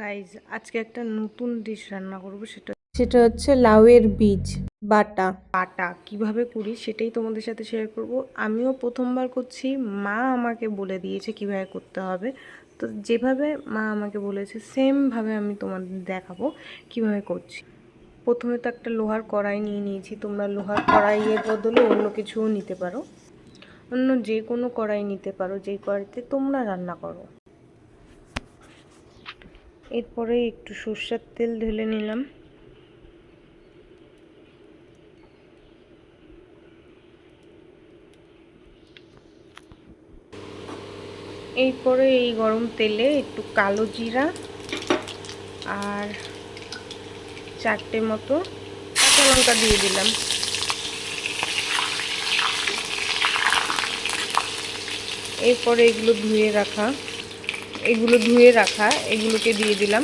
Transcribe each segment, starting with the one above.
Guys আজকে একটা নতুন ডিশ রান্না করব, সেটা সেটা হচ্ছে লাউয়ের বীজ, বাটা। বাটা, কীভাবে করি সেটাই তোমাদের সাথে শেয়ার করব। আমিও প্রথমবার করছি, মা আমাকে বলে দিয়েছে কীভাবে করতে হবে। তো যেভাবে মা আমাকে বলেছে সেমভাবে আমি তোমাদের দেখাবো কীভাবে করছি। প্রথমে তো একটা লোহার কড়াই নিয়ে নিয়েছি, তোমরা লোহার কড়াইয়ের বদলে অন্য কিছুও নিতে পারো। অন্য যে কোনো কড়াই নিতে পারো যেই কড়াইতে তোমরা রান্না করো। এরপরে একটু সর্ষের তেল ঢেলে নিলাম। এরপরে এই গরম তেলে একটু কালো জিরা আর চারটে মতো কাঁচা লঙ্কা দিয়ে দিলাম। এরপরে এগুলো ধুয়ে রাখা। এগুলো ধুয়ে রাখা, এগুলোকে দিয়ে দিলাম।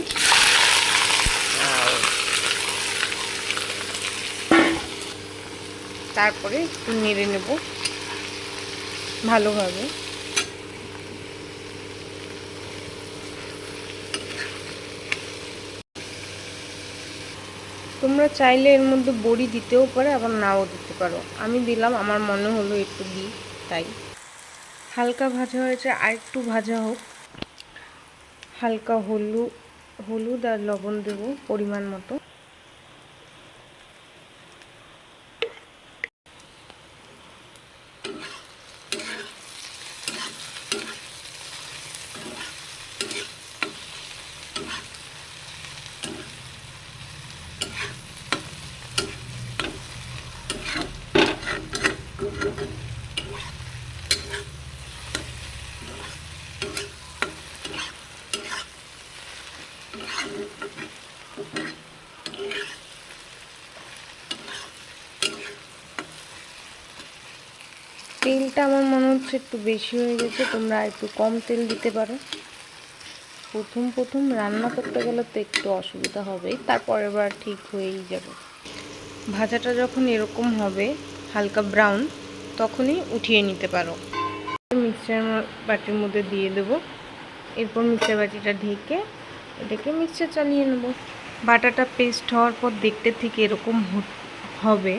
তারপরে একটু নেড়ে নেব ভালোভাবে। তোমরা চাইলে এর মধ্যে বড়ি দিতেও পারে, আবার নাও দিতে পারো। আমি দিলাম, আমার মনে হলো একটু দিই, তাই। হালকা ভাজা হয়েছে আর একটু ভাজা হোক। হালকা হলুদ হলুদ আর লবণ দেব পরিমাণ মতো। তেলটা আমার মনে হচ্ছে একটু বেশি হয়ে গেছে, তোমরা একটু কম তেল দিতে পারো। প্রথম প্রথম রান্না করতে গেলে তো একটু অসুবিধা হবেই তারপর এবার ঠিক হয়েই যাবে। ভাজাটা যখন এরকম হবে, হালকা ব্রাউন, তখনই উঠিয়ে নিতে পারো। মিক্সচার বাটির মধ্যে দিয়ে দেবো। এরপর মিক্সচার বাটিটা ঢেকে এটাকে মিক্সচার চালিয়ে নেব। বাটাটা পেস্ট হওয়ার পর দেখতে ঠিক এরকম হবে।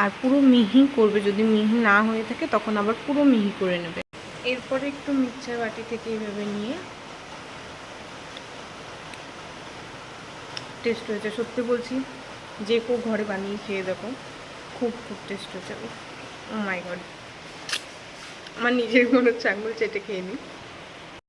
আর পুরো মিহি করবে, যদি মিহি না হয়ে থাকে তখন আবার পুরো মিহি করে নেবে। এরপরে একটু মিক্সচার বাটি থেকে এইভাবে নিয়ে টেস্ট হয়েছে। সত্যি বলছি, যে কেউ ঘরে বানিয়ে খেয়ে দেখো, খুব খুব টেস্ট হয়েছে। মাই গড আমার নিজের হচ্ছে আঙুল চেটে খেয়ে নিই।